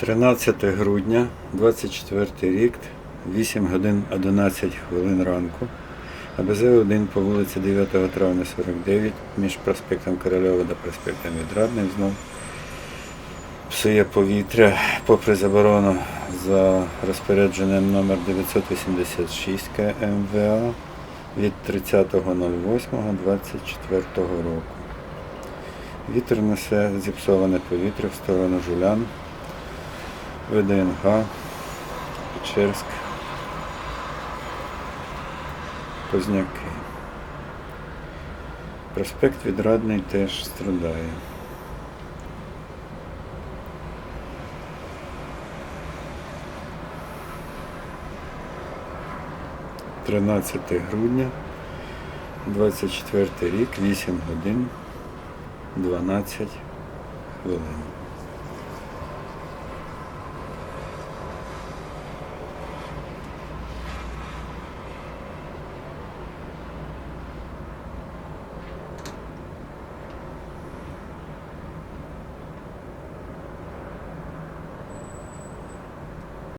13 грудня, 24 рік, 8 годин 11 хвилин ранку. АБЗ-1 по вулиці 9 травня 49 між проспектом Корольова та проспектом Відрадним знов псує повітря попри заборону за розпорядженням номер 986 КМВА від 30.08.24 року. Вітер несе зіпсоване повітря в сторону Жулян, ВДНГ, Печерськ, Позняки. Проспект Відрадний теж страдає. Тринадцяте грудня, 24 рік, 8 годин, 12 хвилин.